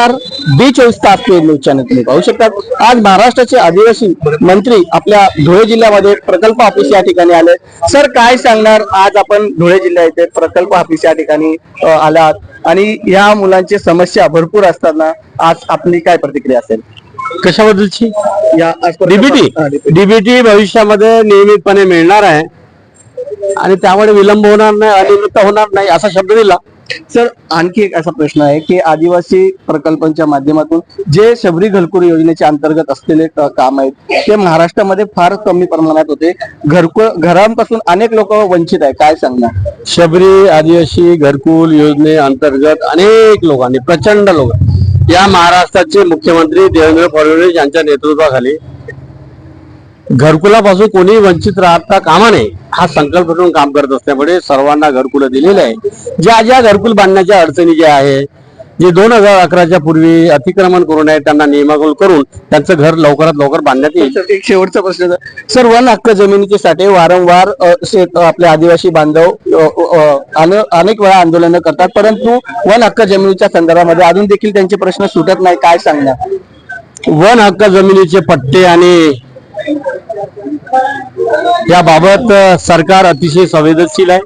नमस्कार बी चोवीस तास न्यूज चॅनल तुम्ही पाहू शकतात. आज महाराष्ट्राचे आदिवासी मंत्री आपल्या धुळे जिल्ह्यामध्ये प्रकल्प ऑफिस या ठिकाणी आले. सर काय सांगणार? आज आपण धुळे जिल्ह्या येथे प्रकल्प ऑफिस या ठिकाणी अ, आलात. आणि या मुलांची समस्या भरपूर असताना आज आपली काय प्रतिक्रिया असेल? कशाबद्दलची? या डीबीटी. डीबीटी भविष्यामध्ये नियमितपणे मिळणार आहे. आणि त्यामुळे विलंब होणार नाही अनियमितता होणार नाही असा शब्द दिला. सर आणखी एक असा प्रश्न आहे की आदिवासी प्रकल्पांच्या माध्यमातून जे शबरी घरकुल योजनेच्या अंतर्गत असलेले काम आहेत ते महाराष्ट्रामध्ये फार कमी प्रमाणात होते. घरकुल घरांपासून अनेक लोक वंचित आहे काय सांगणार? शबरी आदिवासी घरकुल योजने अंतर्गत अनेक लोकांनी प्रचंड लोक. या महाराष्ट्राचे मुख्यमंत्री देवेंद्र फडणवीस यांच्या नेतृत्वाखाली घरकुलापासून कोणी वंचित राहता कामा नये हा संकल्प ठेवून काम करत असल्यामुळे सर्वांना घरकुलं दिलेले आहे. ज्या ज्या घरकुल बांधण्याच्या अडचणी ज्या आहे जे दोन हजार अकराच्या पूर्वी अतिक्रमण करून आहे त्यांना नियमाकुल करून त्यांचं घर लवकरात लवकर बांधण्यात येईल. एक शेवटचा प्रश्न सर वन हक्क जमिनीचे साठे वारंवार आपले आदिवासी बांधव अनेक वेळा आंदोलन करतात परंतु वन हक्क जमिनीच्या संदर्भामध्ये अजून देखील त्यांचे प्रश्न सुटत नाही. काय सांगणार? वन हक्क जमिनीचे पट्टे आणि याबाबत सरकार अतिशय संवेदनशील आहे.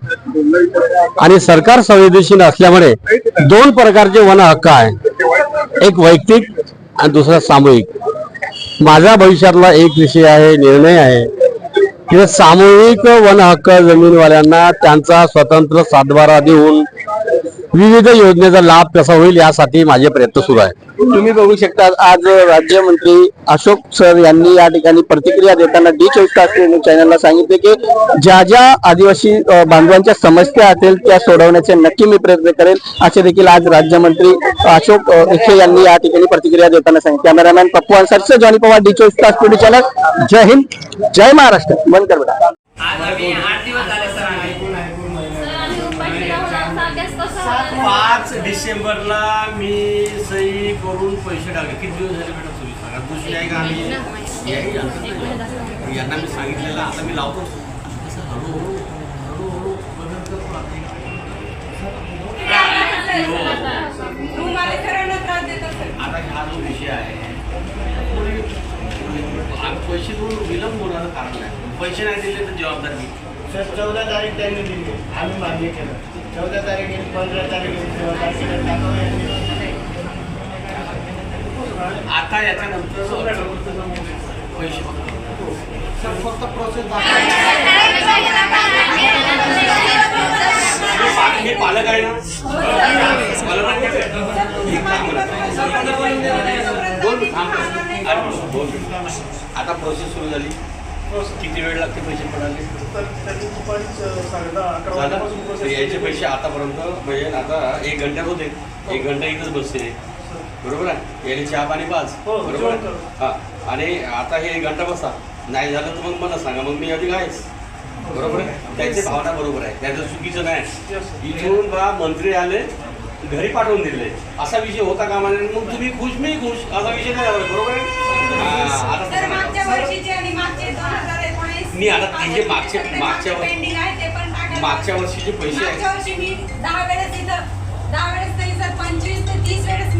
आणि सरकार संवेदनशील असल्यामुळे दोन प्रकारचे वन हक्क आहे. एक वैयक्तिक आणि दुसरा सामूहिक. माझ्या भविष्यातला एक विषय आहे निर्णय आहे की सामूहिक वन हक्क जमीनवाल्यांना त्यांचा स्वतंत्र सातबारा देऊन विविध योजनेचा लाभ कसा होईल यासाठी माझे प्रयत्न सुरू आहेत. तुम्ही बघू शकता आज राज्यमंत्री अशोक सर यांनी या ठिकाणी प्रतिक्रिया देताना डी चोवीस तास न्यूज चॅनलला सांगितले की ज्या ज्या आदिवासी बांधवांच्या समस्या असतील त्या सोडवण्याचे नक्की मी प्रयत्न करेल असे देखील आज राज्यमंत्री अशोक अ, उखे यांनी या ठिकाणी प्रतिक्रिया देताना सांगितले. कॅमेरामॅन पप्पू अन्सारचं जॉनी पवार डी चोवीस तास न्यूज चॅनल. जय हिंद जय महाराष्ट्र. बंद कर बेटा आज आम्ही आठ दिवस झाले सर आम्ही पाच डिसेंबरला मी सही करून पैसे टाकले. किती दिवस झाले मॅडम तुम्ही सांगा? दुसरी आहे का आम्ही यांना मी सांगितलेलं आता मी लावतो. असं हळूहळू हळूहळू बदल करतो आता. हा जो विषय आहे आम्ही पैसे देऊन विलंब होणार कारण नाही. पैसे नाही दिले तर जबाबदारी सर चौदा तारीख त्यांनी दिली. आम्ही मान्य केलं. चौदा तारीख पंधरा तारीख सोळा तारखेला आता याच्यानंतर पैसे सर फक्त प्रोसेस मी पालक आहे ना दोन थांब. आता प्रोसेस सुरू झाली. किती वेळ लागते पैसे पडाले तर त्यांनी दुपारीच साडे दहा अकरा झालं वाजल्यापासून तर process याचे. पैसे आतापर्यंत म्हणजे आता एक घंट्यात होते. एक घंटा इथंच बसते. बरोबर आहे? याने चहा पाणी पाच. हो, बरोबर जेवण आहे? करू. हा. आणि आता हे एक घंटा बसा. नाही झालं तर मग मला सांगा. मग मी अधिक आहेच. बरोबर आहे? त्यांची भावना बरोबर आहे. त्याचं चुकीचं नाही. Yes, sir. इथून बा मंत्री आले घरी पाठवून दिले. असा विषय होता कामा नये मग तुम्ही खुश मी खुश. असा विषय नाही झाला. बरोबर आहे? हा, आता तर मागच्या वर्षीचे आणि मागचे दोन हजार एकोणीस मी आता ते जे मागचे- मागच्या- पेंडिंग आहे ते पण टाकायला मागच्या वर्षीचे पैसे मागच्या आहेत वर्षी मी दहा वेळेस इथं दहा वेळेस नाही सर पंचवीस ते तीस वेळेस